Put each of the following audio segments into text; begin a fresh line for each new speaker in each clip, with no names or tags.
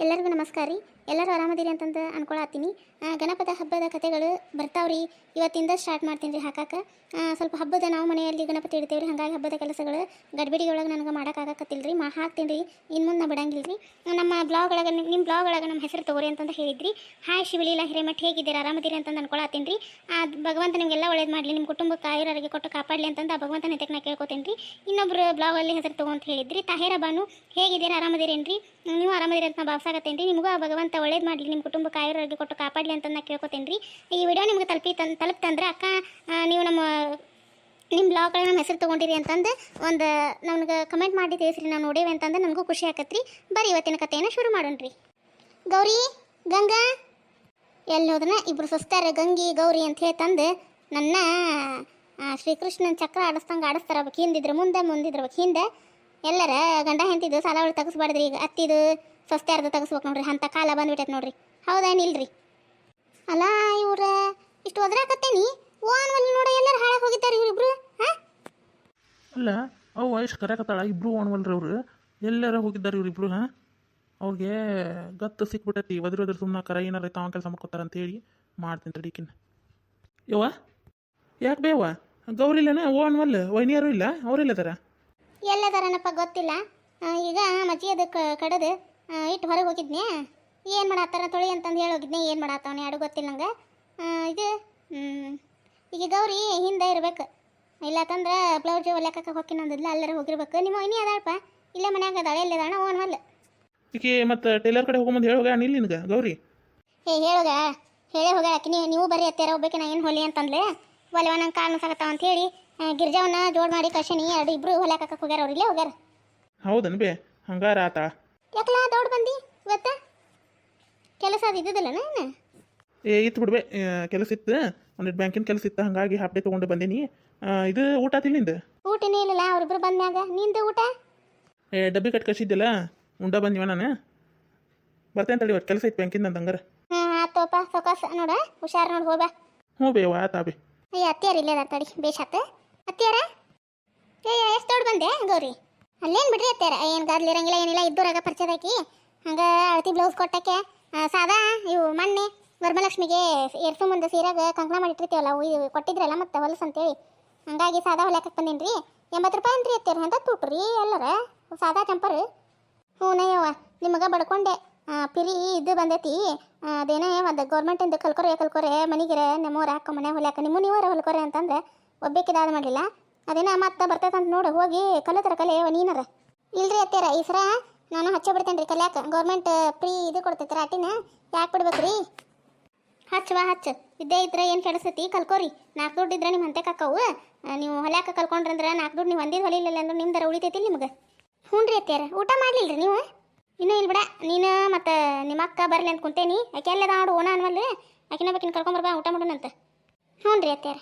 ಎಲ್ಲರಿಗೂ ನಮಸ್ಕಾರ ರೀ. ಎಲ್ಲರೂ ಆರಾಮದಿರಿ ಅಂತಂದು ಅನ್ಕೊಳತ್ತೀನಿ. ಗಣಪದ ಹಬ್ಬದ ಕಥೆಗಳು ಬರ್ತಾವ್ರಿ. ಇವತ್ತಿಂದ ಸ್ಟಾರ್ಟ್ ಮಾಡ್ತೀನಿ ರೀ ಹಾಕಾಕ. ಸ್ವಲ್ಪ ಹಬ್ಬದ ನಾವು ಮನೆಯಲ್ಲಿ ಗಣಪತಿ ಇಡ್ತೇವೆ ರೀ ಹಾಗಾಗಿ ಹಬ್ಬದ ಕೆಲಸಗಳು ಗಡ್ಬಿಡಿ ಒಳಗೆ ನನಗೆ ಮಾಡೋಕ್ಕಾಗತ್ತಿಲ್ಲ ರೀ ಮಾ ಹಾಕ್ತೀನಿ ರೀ ಇನ್ನು ಮುಂದೆ ಬಿಡಂಗಿಲ್ಲ ರೀ ನಮ್ಮ ಬ್ಲಾಗ್ ಒಳಗೆ ನಿಮ್ಮ ಬ್ಲಾಗ್ ಒಳಗೆ ನಮ್ಮ ಹೆಸರು ತಗೋರಿ ಅಂತಂದು ಹೇಳಿದ್ರಿ. ಹಾಯ್ ಶಿವಲೀಲಾ ಹಿರೇಮಠ್ ಹೇಗಿದ್ದೀರಾ? ಆರಾಮದಿರಿ ಅಂತಂದು ಅನ್ಕೊಳತ್ತೀನಿ ರೀ ಆ, ಭಗವಂತ ನಿಮಗೆಲ್ಲ ಒಳ್ಳೇದು ಮಾಡಲಿ. ನಿಮ್ಮ ಕುಟುಂಬಕ್ಕೆ ಆಯುರಾರಿಗೆ ಕೊಟ್ಟು ಕಾಪಾಡಲಿ ಅಂತಂದು ಆ ಭಗವಂತನ ಹೆತಕ್ಕೆ ನಾ ಕೇಳ್ಕೊತೀನಿ ರೀ ಇನ್ನೊಬ್ಬರು ಬ್ಲಾಗಲ್ಲಿ ಹೆಸರು ತಗೋ ಅಂತ ಹೇಳಿದ್ರಿ. ತಾಹೇರ ಬಾನು ಆರಾಮದಿರೇನು ರೀ ನೀವು ಆರಾಮದಿರಿ ಅಂತ ನಾ ಭಾವಿಸಾಕತ್ತೇನೆ ರೀ ನಿಮಗೂ ಆ ಭಗವಂತ ಒಳ್ಳೇದು ಮಾಡಲಿ ನಿಮ್ಮ ಕುಟುಂಬಕ್ಕೆ ಆಯುರಾರಿಗೆ ಕೊಟ್ಟು ಕಾಪಾಡಲಿ ಅಂತ ನಾನು ಕೇಳ್ಕೊತೇನೆ ರೀ ಈ ವಿಡಿಯೋ ನಿಮ್ಗೆ ತಲುಪಿ ತನ್ ತಲುಪ್ತಂದ್ರೆ ಅಕ್ಕ ನೀವು ನಮ್ಮ ನಿಮ್ಮ ಬ್ಲಾಗ್ಗಳ ನಮ್ಮ ಹೆಸರು ತೊಗೊಂಡಿರಿ ಅಂತಂದು ಒಂದು, ನಮ್ಗೆ ಕಮೆಂಟ್ ಮಾಡಿ ತಿಳಿಸ್ರಿ, ನಾವು ನೋಡೇವೆ ಅಂತಂದು ನನಗೂ ಖುಷಿ ಆಕತ್ರಿ. ಬರೀ ಇವತ್ತಿನ ಕಥೆಯನ್ನು ಶುರು ಮಾಡೋಣ್ರಿ. ಗೌರಿ, ಗಂಗಾ, ಎಲ್ಲಿ ಹೋದನ ಇಬ್ಬರು ಸೊಸ್ತಾರ ಗಂಗಿ, ಗೌರಿ ಅಂತ ಹೇಳಿ ತಂದು ನನ್ನ ಶ್ರೀಕೃಷ್ಣನ ಚಕ್ರ ಆಡಿಸ್ದಂಗೆ ಆಡಿಸ್ತಾರ ಅವಕ್ಕೆ ಹಿಂದಿದ್ರೆ ಮುಂದೆ, ಮುಂದಿದ್ರ ಅವಕ್ಕೆ ಹಿಂದೆ. ಎಲ್ಲರ ಗಂಡ ಹೆಂತಿದ್ದು ಸಾಲಗಳು ತೆಗಿಸ್ಬಾರ್ದ್ರಿ ಈಗ. ಅತ್ತಿದು ಸೊಸ್ತ್ಯಾರ್ದು ತೆಗಿಸ್ಬೇಕು ನೋಡ್ರಿ ಅಂತ ಕಾಲ ಬಂದ್ಬಿಟ್ಟೈತೆ ನೋಡ್ರಿ. ಹೌದೇನಿಲ್ರಿ ಅಲ್ಲ ಇವ್ರ ಇಷ್ಟು ಒದ್ರಾಕತ್ತೇನಿ? ಓನ್ ಒಲ್ಲಿ ನೋಡ ಎಲ್ಲರ ಹಾಳಾಗಿ ಹೋಗಿದ್ದಾರೆ ಇವ್ರಿಬ್ರು ಹಾಂ?
ಅಲ್ಲ ಅವ್ವ ಎಷ್ಟು ಕರೆಕತ್ತಾಳ ಇಬ್ರು ಒಣವಲ್ರಿ ಅವ್ರು. ಎಲ್ಲರ ಹೋಗಿದ್ದಾರೆ ಇವ್ರಿಬ್ರು ಹಾಂ? ಅವ್ರಿಗೆ ಗತ್ತು ಸಿಕ್ಬಿಟ್ಟೈತಿ ಒದ್ರ ಒದ್ರ ಸುಮ್ಮನೆ ಕರ ಏನಾರ ತಾವ ಕೆಲಸ ಮಾಡ್ಕೊತಾರ ಅಂತೇಳಿ ಮಾಡ್ತೀನಿ ತಡಿಕಿನ ಯವ್ವ? ಯಾಕೆ ಬೇವ ಗೌರಿಲ್ಲನ ಓ ಅನ್ವಲ್ ವೈನಿಯರು ಇಲ್ಲ? ಅವ್ರೆಲ್ಲದಾರ
ಎಲ್ಲದಾರನಪ್ಪ ಗೊತ್ತಿಲ್ಲ. ಈಗ ಮಜ್ಜಿ ಅದು ಕಡದು. ಇಟ್ಟು ಹೊರಗೆ ಹೋಗಿದ್ನೆ ಏನು ಮಾಡತ್ತಾರ ತೊಳಿ ಅಂತಂದು ಹೇಳಿ ಹೋಗಿದ್ನೆ ಏನು ಮಾಡತ್ತವನೇ? ಅಡು ಗೊತ್ತಿಲ್ಲ ನಂಗೆ. ಇದು ಈಗ ಗೌರಿ ಹಿಂದೆ ಇರ್ಬೇಕು. ಇಲ್ಲತ್ತಂದ್ರೆ ಬ್ಲೌಸ್ ಹೊಲ್ಯಾಕ ಹೋಗಿನ ಅಂದಿದ್ಲ ಅಲ್ಲರ ಹೋಗಿರ್ಬೇಕು. ನಿಮ್ಮ ಇನ್ನಿ ಅದಾಳಪ್ಪ. ಇಲ್ಲೇ ಮನ್ಯಾಗ ಅದಾಳೆ ಇಲ್ಲೇ ಅದಾಣ ಓನ್ ಮಲ್ಲ
ಈಕೆ ಮತ್ತೆ ಟೈಲರ್ ಕಡೆ ಹೋಗ್ಬಂದು ಹೇಳೋಗ ನಿಲ್ಲ ನಿನಗೆ ಗೌರಿ?
ಹೇ ಹೇಳೋಗ ಹೇಳೇ ಹೋಗ ಆಕಿ ನೀವು ಬರಿ ಅತ್ಯಾರ ಹೋಗ್ಬೇಕು ನಾ ಏನು ಹೊಲಿ ಅಂತಂದ್ಲೆ? ಒಲೆವ ನಂಗೆ ಕಾರಣ ಸಾಕತ್ತಾವ ಅಂತ ಹೇಳಿ ಗಿರ್ಜಾವನ್ನ ಜೋಡ್ ಮಾಡಿ ಕಶನಿ ಎರಡು ಇಬ್ರು ಹೊಲಿಯಾಕ ಹೋಗ್ಯಾರ ಅವ್ರು ಇಲ್ಲೇ ಹೋಗ್ಯಾರ.
ಹೌದನ್ ಬೇ ಹಂಗಾರ ಆತ.
ಯಾಕಲ ದೌಡ್ ಬಂದಿ? ಇವತ್ತ? ಕೆಲಸ ಅದು ಇದ್ದಿದ್ದಿಲ್ಲ ನಾನು
ಏ ಇತ್ತು ಬಿಡ್ಬೇ ಕೆಲಸ ಇತ್ತು. ಒಂದು ಬ್ಯಾಂಕಿನ ಕೆಲಸ ಇತ್ತು. ಹಾಗಾಗಿ ಹಾಫ್ ಡೇ ತೊಗೊಂಡು ಬಂದೀನಿ. ಇದು ಊಟ ತಿನ್ನಿಂದ
ಊಟನೇ ಇಲ್ಲಲ್ಲ ಅವ್ರಿಬ್ರು ಬಂದ್ಮ್ಯಾಗ. ನಿಂದು ಊಟ?
ಏ ಡಬ್ಬಿ ಕಟ್ ಕಳಿಸಿದ್ದೆಲ್ಲ. ಉಂಡ ಬಂದಿವ ನಾನು ಬರ್ತೇನೆ ತಡಿ ಇವತ್ತು ಕೆಲಸ ಇತ್ತು ಬ್ಯಾಂಕಿಂದ ಅಂತ ಹಂಗಾರೆ.
ಹಾಂ ಆತೋಪ ಸೊಕಾಸ ನೋಡ ಹುಷಾರ್ ನೋಡಿ ಹೋಗ
ಹ್ಞೂ ಬೇವ ಆತಾ ಬೇ.
ಅಯ್ಯ ಅತ್ತಿಯಾರ ಇಲ್ಲೇ ತಡಿ ತಡಿ ಬೇಷಾತ. ಅತ್ತಿಯಾರ? ಏ ಎಷ್ಟು ದೊಡ್ಡ ಬಂದೆ ಗೌರಿ? ಅಲ್ಲೇನು ಬಿಡ್ರಿ ಅತ್ತೆ ಏನು ಗಾದ್ಲಿ ಇರಂಗಿಲ್ಲ, ಏನಿಲ್ಲ ಇದ್ದೂರಾಗ ಪರಿಚಯ ಆಕಿ. ಹಂಗೆ ಅಳತಿ ಬ್ಲೌಸ್ ಕೊಟ್ಟಕ್ಕೆ ಸಾದಾ, ಇವು ಮೊನ್ನೆ ವರಮಲಕ್ಷ್ಮಿಗೆ ಎರಡು ಮುಂದೆ ಸೀರಾಗ ಕಂಕಣ ಮಾಡಿಟ್ಟಿರ್ತೀವಲ್ಲ ಇವು ಕೊಟ್ಟಿದ್ರಲ್ಲ ಮತ್ತೆ ಹೊಲಸು ಅಂತೇಳಿ. ಹಂಗಾಗಿ ಸಾದಾ ಹೊಲಕ್ಕೆ ಬಂದೇನಿ ರೀ ಎಂಬತ್ತು ರೂಪಾಯಿ ಅಂತ್ರಿ ಅತ್ತೇರಿ ಅಂತ ತುಟ್ರಿ ಎಲ್ಲರ? ಸಾದಾ ಚಂಪರ್? ಹ್ಞೂ ನಯ್ಯವ್ವ ನಿಮಗೆ ಬಡ್ಕೊಂಡೆ. ಪಿರಿ ಇದು ಬಂದೈತಿ. ಅದೇನೇ ಒಂದು ಗೌರ್ಮೆಂಟಿಂದ ಕಲ್ಕೊರೆ ಕಲ್ಕೊರೆ ಮನೆಗಿರ, ನಮ್ಮೂರ ಹಾಕೋ ಮನೆ ಹೊಲ್ಯಾಕ, ನಿಮ್ಮ ನೀವರ ಹೊಲ್ಕೊರೆ ಅಂತಂದ್ರೆ ಒಬ್ಬೇಕಿದಾದ ಮಾಡಲಿಲ್ಲ. ಅದೇನ ಮತ್ತೆ ಬರ್ತೈತೆ ಅಂತ ನೋಡು, ಹೋಗಿ ಕಲಿತರ ಕಲೆ ನೀನರ ಇಲ್ರಿ ಅತ್ತೇರ, ಈ ಸರ ನಾನು ಹಚ್ಚ ಬಿಡ್ತೇನೆ ರೀ ಕಲ್ಯಾಕ. ಗೌರ್ಮೆಂಟ್ ಫ್ರೀ ಇದು ಕೊಡ್ತೈತೆ ರಾಟಿನ ಯಾಕೆ ಬಿಡ್ಬೇಕು ರೀ ಹಚ್ಚವಾ ಹಚ್ಚ. ಇದ್ದೇ ಇದ್ರೆ ಏನು ಕೆಡಿಸ್ತೈತಿ? ಕಲ್ಕೋರಿ. ನಾಲ್ಕು ದುಡ್ಡು ಇದ್ರೆ ನಿಮ್ಮ ಅಂತೆ ಕಾಕವು ನೀವು ಹೊಲ್ಯಾಕ ಕಲ್ಕೊಂಡ್ರಂದ್ರೆ ನಾಲ್ಕು ದುಡ್ಡು ನೀವು ಒಂದಿದ್ದು ಹೊಲಿಲಿಲ್ಲ ಅಂದ್ರೆ ನಿಮ್ದರ ಉಳಿತೈತಿ ನಿಮ್ಗೆ. ಹ್ಞೂ ರೀ ಅತ್ತೀರ, ಊಟ ಮಾಡ್ಲಿಲ್ಲ ನೀವು? ಇನ್ನೂ ಇಲ್ಲ ಬಿಡ, ನೀನು ಮತ್ತು ನಿಮ್ಮ ಅಕ್ಕ ಬರಲಿ ಅಂತ ಕುಂತೇನಿ. ಆಕೆ ಎಲ್ಲದ ಆಡು, ಓಣ ಅನ್ವಲ್ಲ. ಆಕಿನ ಬೇಕಿನ ಕರ್ಕೊಂಬರ್ಬಾ ಊಟ ಮಾಡೋಣಂತ. ಹ್ಞೂ ರೀ ಅತ್ಯಾರ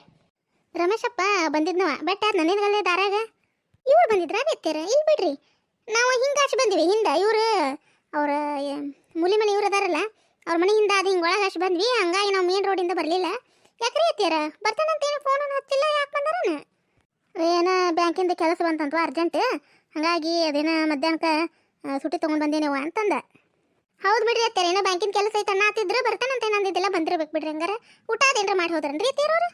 ರಮೇಶಪ್ಪ ಬಂದಿದ್ನವ ಬೆಟ್ಟ ನನಗಲ್ಲೇ ದಾರಾಗ. ಇವ್ರು ಬಂದಿದ್ರ ಅತ್ಯಾರ ಇಲ್ಲಿ ಬಿಡ್ರಿ. ನಾವು ಹಿಂಗೆ ಆಚೆ ಬಂದಿವಿ, ಹಿಂದೆ ಇವರು, ಅವ್ರ ಮುಲಿ ಮನೆ ಇವ್ರು ಅದಾರಲ್ಲ, ಅವ್ರ ಮನೆ ಹಿಂದೆ ಅದು ಹಿಂಗೆ ಒಳಗೆ ಆಚೆ ಬಂದ್ವಿ, ಹಂಗಾಗಿ ನಾವು ಮೇನ್ ರೋಡಿಂದ ಬರಲಿಲ್ಲ. ಯಾಕ್ರಿ ಅತ್ಯಾರ ಬರ್ತಾನಂತೇನು ಫೋನ್ ಹಚ್ಚಿಲ್ಲ, ಯಾಕೆ ಬಂದಾರನ? ಏನ ಬ್ಯಾಂಕಿಂದ ಕೆಲಸ ಬಂತಂತ ಅರ್ಜೆಂಟ್ ಹಾಗಾಗಿ ಅದೇನ ಮಧ್ಯಾಹ್ನಕ್ಕೆ ಸುಟ್ಟಿ ತೊಗೊಂಡು ಬಂದೇನವ ಅಂತಂದ. ಹೌದು ಬಿಡ್ರಿ ಅತ್ತಾರ ಏನೋ ಬ್ಯಾಂಕಿನ ಕೆಲಸ ಐತೆ ಅನ್ನತ್ತಿದ್ರು ಬರ್ತಾನಂತ ಅಂದಿದ್ದಿಲ್ಲ ಬಂದಿರ್ಬೇಕು ಬಿಡ್ರಿ ಹಂಗಾರ. ಊಟ ಅದೇನ್ರ ಮಾಡಿ ಹೋದ್ರನ್ರಿ ಅತ್ತೀರವ್ರು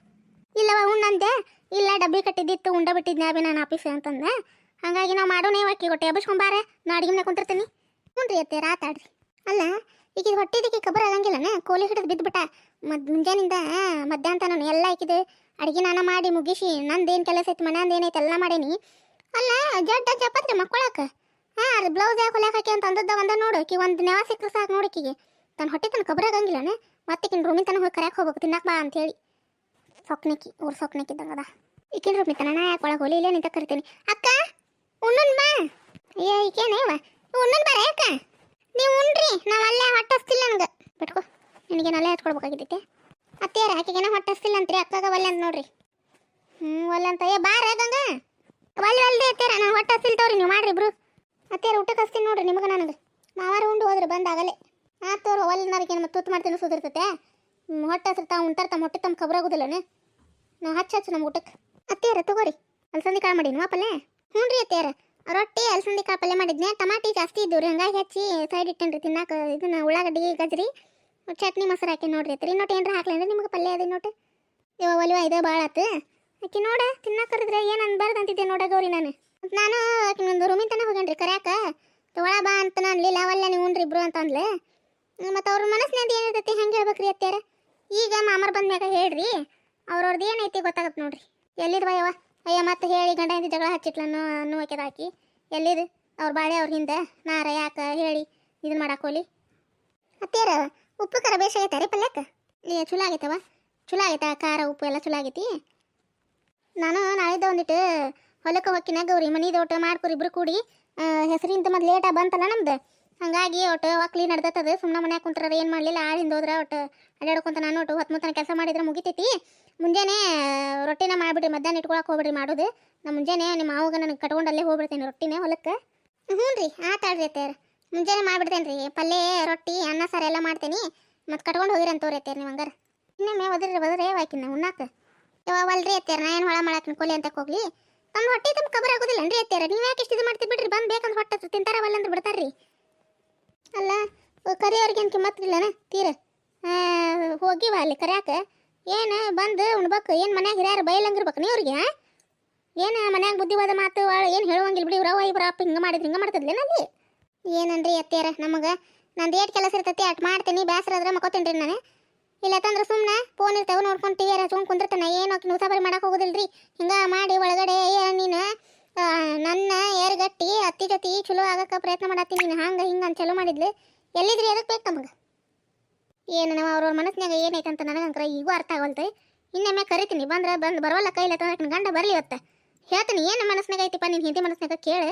ಇಲ್ಲವ ಉಣ್ಣಂದೆ ಇಲ್ಲ, ಡಬ್ಬಿ ಕಟ್ಟಿದ್ದಿತ್ತು, ಉಂಡ ಬಿಟ್ಟಿದ್ನ, ಅಭಿ ನಾನು ಆಫೀಸ್ ಅಂತಂದೆ. ಹಾಗಾಗಿ ನಾವು ಮಾಡೋಣ ಅಕ್ಕಿ ಹೊಟ್ಟೆ ಎಬ್ಬಿಸ್ಕೊಂಬಾರೆ ನಾ ಅಡಿಗೆ ಕುಂತಿರ್ತೀನಿ. ಹ್ಞೂ ರೀ ಅತ್ತೆ ರಾತಾಡ್ರಿ ಅಲ್ಲ, ಈಗ ಇದು ಹೊಟ್ಟಿದಕ್ಕೆ ಕಬ್ಬರ್ ಆಗಂಗಿಲ್ಲನ ಕೋಲಿ ಹಿಡಿದು ಬಿದ್ದುಬಿಟ್ಟ ಮದ್ ಮುಂಜಾನಿಂದ ಮಧ್ಯಾಹ್ನ ನಾನು ಎಲ್ಲ ಹಾಕಿದೆ. ಅಡಿಗೆ ನಾನು ಮಾಡಿ ಮುಗಿಸಿ, ನಂದೇನು ಕೆಲಸ ಐತಿ ಮನೆಯಂದು ಏನೈತೆ ಎಲ್ಲ ಮಾಡೇನಿ. ಅಲ್ಲ, ಜಡ್ಡ ಜಪ್ಪತ್ರಿ ಮಕ್ಕಳಕ್ಕೆ ಹಾಂ ಬ್ಲೌಸ್ ಯಾಕೆ ಹೊಲ್ಯಾಕ ಹಾಕಿ ಅಂತ ಅಂದದ್ದ ಒಂದು ನೋಡು. ಆಕಿ ಒಂದು ನೆವ ಸಿಕ್ಕರೆ ಸಾಕು ನೋಡಕ್ಕಿಗೆ ತನ್ನ ಹೊಟ್ಟೆ ತನ್ನ ಆಗಂಗಿಲ್ಲನ ಮತ್ತಿಕಿನ ರೂಮಿನ ತನಕ ಹೋಗಿ ಕರ್ಯಾಕೆ ಹೋಗ್ಬೇಕು ತಿನ್ನಕ್ಕೆ ಬಾ ಅಂತೇಳಿ ಸೊಕ್ನಕ್ಕಿ, ಊರು ಸೊಕ್ನಕ್ಕಿದ್ದಂಗ ಅದ. ಈಕಿನ ರೂಮಿ ನಾ ಯಾಕೆ ಒಳಗೆ ಹೋಲಿ ಇಲ್ಲೇ ನಿಂತ ಕರಿತೀನಿ ಅಕ್ಕ, ಉಣ್ಣನ್ ಬಾ. ಅಯ್ಯ ಈಕೇನೇವ ಉಣ್ಣನ್ ಬಾರ ಯಾಕ? ನೀವು ಉಣ್ರಿ, ನಾವು ಅಲ್ಲೇ ಹೊಟ್ಟಸ್ತಿಲ್ಲ ನನಗೆ. ಬಿಟ್ಕೊ, ನಿನಗೇನು ಅಲ್ಲೇ ಹಚ್ಕೊಡ್ಬೇಕಾಗಿದ್ದೈತೆ ಅತ್ತೇರ ಆಕೆಗೇನ ಹೊಟ್ಟಸ್ತಿಲ್ಲ ಅಂತ್ರಿ ಅಕ್ಕಗ ಒಲ್ಲೆ ಅಂತ ನೋಡ್ರಿ. ಹ್ಞೂ ಒಲ್ಲೆ ಅಂತ. ಏ, ಬಾರ ಗಂಗ. ಒಲ್ಲೆ ಒಲ್ದೆ ಅತ್ತೇರ ನಾನು ಹೊಟ್ಟಸ್ತಿಲ್ ತೋರಿ, ನೀವು ಮಾಡ್ರಿ ಇಬ್ರು. ಅತ್ತೇರ ಊಟಕ್ಕೆ ಹಸ್ತೀನಿ ನೋಡ್ರಿ ನಿಮಗೆ ನನಗೆ ಮಾವಾರ ಉಂಡು ಹೋದ್ರೆ ಬಂದಾಗಲೇ ಆ ತೋರು ಒಲ್ನಾರಿಗೆ ಮತ್ತೆ ತುತ್ತು ಮಾಡ್ತೀನಿ ಸುದಿರ್ತೈತೆ ಹೊಟ್ಟೆ ಹಸ್ರು ತಾವು ಉಂಟಾರ ತಮ್ಮ ಹೊಟ್ಟೆ ತಮ್ಮ ಖಬರಾಗೋದಿಲ್ಲನೆ ನಾವು ಹಚ್ಚ ಹಚ್ಚು ನಮ್ಮ ಊಟಕ್ಕೆ ಅತ್ತೆಯರ, ತಗೋರಿ. ಅಲ್ಸಂದಿ ಕಾಳು ಮಾಡಿನ ಪಲ್ಲೆ ಹ್ಞೂ ರೀ ಅತ್ತೆಯರ. ರೊಟ್ಟಿ, ಅಲ್ಸಂದಿ ಕಾಳು ಪಲ್ಯ ಮಾಡಿದ್ನೆ ಟಮಾಟಿ ಜಾಸ್ತಿ ಇದ್ದು ರೀ, ಹಂಗಾಗಿ ಹಚ್ಚಿ ಸೈಡ್ ಇಟ್ಟೇನ್ರಿ ತಿನ್ನಾಕ, ಇದನ್ನ ಉಳ್ಳಾಗಡ್ಡಿ, ಗಜ್ರಿ, ಚಟ್ನಿ ಮೊಸರು ಹಾಕಿ ನೋಡ್ರಿ ಅತ್ರಿ ನೋಟ್ ಏನ್ರ ಹಾಕ್ಲೇನ್ರಿ ನಿಮ್ಗೆ ಪಲ್ಯ ಅದೇ ನೋಟ್ ಇವ ಒಲಿವ ಇದು ಭಾಳ ಆತು. ಆಕಿ ನೋಡ, ತಿನ್ನಾಕ ಕರೆದ್ರೆ ಏನು ಅನ್ಬಾರ್ದು ಅಂತಿದ್ದೆ ನೋಡ ಗೌರಿ ನಾನು. ನಾನು ನಾನು ಆಕಿನೊಂದು ರೂಮಿನ ತನಕ ಹೋಗ್ಯಾನ್ರಿ ಕರ್ಯಾಕ. ತಗೊಳ ಬಾ ಅಂತ ಅನ್ಲಿಲ್ಲ ಅವಲ್ಲ ನೀವು ಉಣ್ರಿ ಇಬ್ರು ಅಂತ ಅಂದ್ಲೆ ಮತ್ತು ಅವ್ರ ಮನಸ್ಸಿನಾಗ ಏನಿರ್ತೈತಿ ಹೆಂಗೆ ಹೇಳ್ಬೇಕ್ರಿ ಅತ್ಯಾರ ಈಗ ಮಾಮರ್ ಬಂದ್ಮ್ಯಾಗ ಹೇಳ್ರಿ ಅವ್ರವ್ರದ್ದು ಏನೈತಿ ಗೊತ್ತಾಗತ್ತೆ ನೋಡ್ರಿ. ಎಲ್ಲಿದ್ ಯವ್ವ? ಅಯ್ಯ, ಮತ್ತೆ ಹೇಳಿ ಗಂಡ ಹೆಂಡತಿ ಜಗಳ ಹಚ್ಚಿಟ್ಲನ್ನು ಅನ್ನುವಕ್ಕೆ ಹಾಕಿ. ಎಲ್ಲಿದು? ಅವ್ರ ಬಾಳೆ ಅವ್ರ ಹಿಂದೆ. ನಾರ ಯಾಕ? ಹೇಳಿ ಇದನ್ನ ಮಾಡಾಕೋಲಿ ಅತ್ತೇರ, ಉಪ್ಪು ಖಾರ ಬೇಷ ಆಗೈತೆ ರೀ ಪಲ್ಯಕ್ಕೆ ಏ ಚಲೋ ಆಗೈತವ ಚಲೋ ಆಗೈತ? ಖಾರ, ಉಪ್ಪು ಎಲ್ಲ ಚಲೋ ಆಗೈತಿ? ನಾನು ನಾಳಿದ್ದ ಒಂದಿಟ್ಟು ಹೊಲಕ್ಕೆ ಹೊಕ್ಕಿನಾಗ ಅವ್ರಿ ಮನಿದು ಊಟ ಮಾಡ್ಕೊರಿ ಇಬ್ರು ಕೂಡಿ ಹೆಸರಿಂದ ಮತ್ತೆ ಲೇಟಾಗಿ ಬಂತಲ್ಲ ನಮ್ದು. ಹಂಗಾಗಿ ಒಟ್ಟು ಒಕ್ಲಿ ನಡ್ದತ್ತದ. ಸುಮ್ಮನೆ ಮನ್ಯಾಗ ಕುಂತ್ರ ಏನು ಮಾಡಲಿಲ್ಲ. ಆಳಿಂದ ಹೋದ್ರೆ ಒಟ್ಟು ಅಡ್ಡಾಡ್ಕೊಂತ ನಾನು ಒಟ್ಟು ಹೊತ್ತು ಮುತ್ತನ ಕೆಲಸ ಮಾಡಿದ್ರೆ ಮುಗಿತೈತಿ. ಮುಂಜಾನೆ ರೊಟ್ಟಿನ ಮಾಡಿಬಿಡ್ರಿ. ಮಧ್ಯಾಹ್ನ ಇಟ್ಕೊಳಕ್ಕೆ ಹೋಗ್ಬಿಡ್ರಿ ಮಾಡೋದು. ನಾ ಮುಂಜಾನೆ ನಿಮ್ಮ ಮಾವಾಗ ನನಗೆ ಕಟ್ಕೊಂಡು ಅಲ್ಲೇ ಹೋಗ್ಬಿಡ್ತೇನೆ ರೊಟ್ಟಿನೇ ಹೊಲಕ್ಕೆ. ಹ್ಞೂ ರೀ ಆತಾಡ್ರಿ ಅತ್ತೇರ ಮುಂಜಾನೆ ಮಾಡಿಬಿಡ್ತೇನೆ ರೀ. ಪಲ್ಯ, ರೊಟ್ಟಿ, ಅನ್ನ, ಸಾರು ಎಲ್ಲ ಮಾಡ್ತೇನೆ. ಮತ್ತು ಕಟ್ಕೊಂಡು ಹೋಗಿರಿ ಅಂತ ತೋರಿ ಅತ್ತೇರ ನೀವು ಹಂಗಾರೆ. ಇನ್ನೊಮ್ಮೆ ಒದ್ರಿ ಒದ್ರೆ ಹಾಕಿನ ಉಣ್ಣಾಕ. ಯಾವ ಅಲ್ರಿ ಅತ್ತೇರ ನಾ ಏನು ಹೊಳ ಮಾಡಾಕಿನ ಕೊಲಿ ಅಂತ ಹೋಗ್ಲಿ. ನಮ್ಮ ಹೊಟ್ಟೆ ತುಂಬ ಕಬರ್ ಆಗೋದಿಲ್ಲ ಅನ್ರಿ ಅತ್ತೇರ ನೀವು ಯಾಕೆ ಇಷ್ಟು ಇದು ಮಾಡ್ತೀರಿ ಬಿಡ್ರಿ? ಬಂದು ಬೇಕಂದ್ರೆ ಹೊಟ್ಟೆ ತಿಂತಾರವಲ್ಲ ಅಂದ್ರೆ ಬಿಡ್ತಾರ್ರಿ. ಅಲ್ಲ ಕರಿಯವ್ರಿಗೇನು ಕಿಮ್ಮತ್ತಿಲ್ಲನ ತೀರ. ಹೋಗಿವ ಅಲ್ಲಿ ಕರ್ಯಾಕ. ಏನು ಬಂದು ಉಣ್ಬೇಕು ಏನು ಮನ್ಯಾಗ ಹಿರಿಯರು ಬೈಲಂಗಿರ್ಬೇಕು ನೀ ಅವ್ರಿಗೆ ಏನು ಮನ್ಯಾಗ ಬುದ್ಧಿವಾದ ಮಾತು ಏನು ಹೇಳುವಂಗಿಲ್ಲ ಬಿಡಿ ಇವ್ರವ್ವ ಇವ್ರ ಅಪ್ಪ ಹಿಂಗೆ ಮಾಡಿದ್ರೆ ಹಿಂಗೆ ಮಾಡ್ತದ್ಲೇನ ಅಲ್ಲಿ? ಏನನ್ರಿ ಅತ್ಯಾರ ನಮಗೆ? ನಂದು ಏಟ್ ಕೆಲಸ ಇರ್ತೈತಿ ಅಟ್ ಮಾಡ್ತೀನಿ ಬೇಸರ ಆದ್ರೆ ಮಕ್ಕೋತೀನಿ ರೀ ನಾನು. ಇಲ್ಲ ತಂದ್ರೆ ಸುಮ್ಮನೆ ಫೋನ್ ಇರ್ತೇವೆ ನೋಡ್ಕೊಂಡು ಟಿ ವಿ ಹಚ್ಕೊಂಡು ಕುಂದಿರ್ತಾನೆ ಏನು ಆಕಿ ನುಸಾಬರಿ ಮಾಡಕ್ಕೆ ಹೋಗೋದಿಲ್ಲ ರೀ ಹಿಂಗೆ ಮಾಡಿ ಒಳಗಡೆ ಏ ನೀನು ಆ, ನನ್ನ ಏರ್ಗಟ್ಟಿ ಅತ್ತಿ ಜೊತೆ ಚಲೋ ಆಗಕ್ಕೆ ಪ್ರಯತ್ನ ಮಾಡತ್ತೀನಿ ನೀನು. ಹಂಗೆ, ಹಿಂಗೆ ಅಂತ ಚಲೋ ಮಾಡಿದ್ಲು. ಎಲ್ಲಿದ್ರಿ? ಅದಕ್ಕೆ ಬೇಕು ನಮಗೆ ಏನು ನಾವು ಅವ್ರವ್ರ ಮನಸ್ಸಿನಾಗ ಏನೈತೆ ಅಂತ ನನಗಂಕರ ಈಗೂ ಅರ್ಥ ಆಗವಲ್ತು. ಇನ್ನೊಮ್ಮೆ ಕರಿತೀನಿ. ಬಂದ್ರೆ ಬಂದು ಬರವಲ್ಲ ಕೈಲ ತಂದ್ರೆ ಗಂಡ ಬರಲಿ ಇವತ್ತೆ. ಹೇಳ್ತೀನಿ. ಏನು ಮನಸ್ಸಿನಾಗ ಐತಿಪ್ಪ? ನಿನ್ನ ಹಿಂದಿ ಮನಸ್ಸಿನಾಗ ಕೇಳು.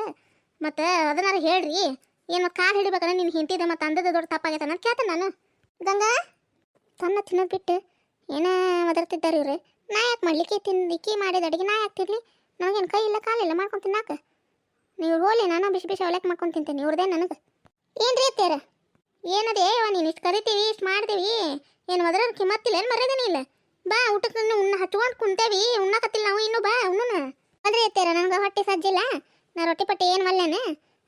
ಮತ್ತು ಅದನ್ನಾರು ಹೇಳ್ರಿ. ಏನು ಮತ್ತು ಕಾಲು ಹಿಡಿಬೇಕಂದ್ರೆ ನಿನ್ನ ಹಿಂತಿದ ಮತ್ತು ಅಂದದ ದೊಡ್ಡ ತಪ್ಪಾಗೈತೆ ನಾನು ಕೇಳ್ತೇನೆ ನಾನು. ಗಂಗಾ, ತನ್ನ ತಿನ್ನೋದು ಬಿಟ್ಟು ಏನ ಒದರ್ತಿದ್ದಾರೆ ಇವ್ರು? ನಾ ಯಾಕೆ ಮಾಡ್ಲಿಕ್ಕೆ ತಿನ್ನಲಿಕ್ಕೆ ಮಾಡಿದ ಅಡುಗೆ ನಾ ಯಾಕೆ ತಿನ್ಲಿ? ನನಗೇನು ಕೈ ಇಲ್ಲ ಕಾಲಿಲ್ಲ ಮಾಡ್ಕೊಂಡು ತಿನ್ನಾಕ? ನೀವು ಹೋಲಿ ನಾನು ಬಿಸಿ ಬಿಸಿ ಅವಲಕ್ಕಿ ಮಾಡ್ಕೊಂಡು ತಿಂತೀನಿ, ಇವ್ರದೇ ನನಗೆ. ಏನು ರೀ ಅತ್ತೇರ ಏನದೇ ಅವ ನೀನು ಇಷ್ಟು ಕರಿತೀವಿ, ಇಷ್ಟು ಮಾಡ್ತೀವಿ, ಏನು ಮದ್ರ ಕಿಮ್ಮತ್ತಿಲ್ಲ, ಏನು ಮರ್ಯಾದನೇ ಇಲ್ಲ. ಬಾ ಊಟಕ್ಕೆ ಉಣ್ಣ ಹಚ್ಕೊಂಡು ಕುಂತೇವಿ ಉಣ್ಣಕತ್ತಿಲ್ಲ ನಾವು ಇನ್ನೂ ಬಾ, ಉಣ್ಣನ. ಅದ್ರಿ ಅತ್ತೇರ ನನಗೆ ಹೊಟ್ಟೆ ಸಜ್ಜಿಲ್ಲ. ನಾ ರೊಟ್ಟಿ ಪಟ್ಟಿ ಏನು ಮಲ್ಲೇನೆ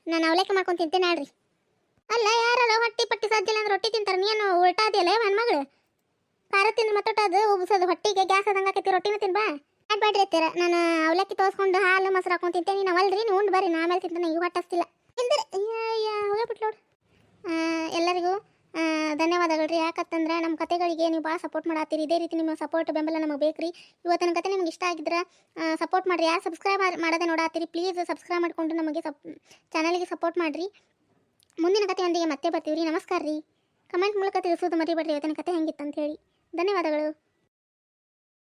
ನಾನು ಅವಲಕ್ಕಿ ಮಾಡ್ಕೊಂಡು ತಿಂತೇನೆ ಆಡ್ರಿ. ಅಲ್ಲ, ಯಾರಲ್ಲ ಹೊಟ್ಟಿ ಪಟ್ಟಿ ಸಜ್ಜಿಲ್ಲ ಅಂದ್ರೆ ರೊಟ್ಟಿ ತಿಂತಾರೆ? ನೀನು ಉಲ್ಟಾ ಅದೆಯಲ್ಲ ಮಗಳು ಖಾರ ತಿಂದು ಮತ್ತೊಟ್ಟು ಅದು, ಉಬ್ಸೋದು, ಹೊಟ್ಟಿಗೆ ಗ್ಯಾಸ್ ಆದಂಗೆ ಆಕೈತಿ, ರೊಟ್ಟಿನ ತಿನ್ಬಾ ಮಾಡ್ಬೇಡ್ರಿ ಅತ್ತೀರ ನಾನು ಅವಲಕ್ಕಿ ತೋರಿಸ್ಕೊಂಡು ಹಾಲು ಮೊಸರು ಹಾಕೊಂಡು ತಿಂತೇನೆ. ನೀನು ಅವಲ್ರಿ ನೀವು ಉಂಡು ಬರ್ರಿ. ನಾ ಆಮೇಲೆ ತಿಂತಾನೆ. ಈಗ ಹಟ್ಟಿಸ್ತಿಲ್ಲ. ಹೋಗ್ಬಿಟ್ಟು ನೋಡು. ಎಲ್ಲರಿಗೂ ಧನ್ಯವಾದಗಳು ರೀ ಯಾಕಂತಂದ್ರೆ ನಮ್ಮ ಕತೆಗಳಿಗೆ ನೀವು ಭಾಳ ಸಪೋರ್ಟ್ ಮಾಡತ್ತೀರಿ. ಇದೇ ರೀತಿ ನಿಮ್ಮ ಸಪೋರ್ಟ್ ಬೆಂಬಲ ನಮಗೆ ಬೇಕ್ರಿ. ಇವತ್ತಿನ ಕತೆ ನಿಮ್ಗೆ ಇಷ್ಟ ಆಗಿದ್ರೆ ಸಪೋರ್ಟ್ ಮಾಡಿರಿ. ಯಾರು ಸಬ್ಸ್ಕ್ರೈಬ್ ಮಾಡೋದೇ ನೋಡತ್ತೀರಿ ಪ್ಲೀಸ್ ಸಬ್ಸ್ಕ್ರೈಬ್ ಮಾಡಿಕೊಂಡು ನಮಗೆ ಸಪ್ ಚಾನಲ್ಗೆ ಸಪೋರ್ಟ್ ಮಾಡಿರಿ. ಮುಂದಿನ ಕಥೆಯೊಂದಿಗೆ ಮತ್ತೆ ಬರ್ತೀವಿ ರೀ ನಮಸ್ಕಾರ ರೀ ಕಮೆಂಟ್ ಮೂಲಕ ತಿಳಿಸೋದು ಮರಿಬೇಡ್ರಿ. ಇವತ್ತಿನ ಕತೆ ಹೆಂಗಿತ್ತು ಹೇಳಿ ಧನ್ಯವಾದಗಳು.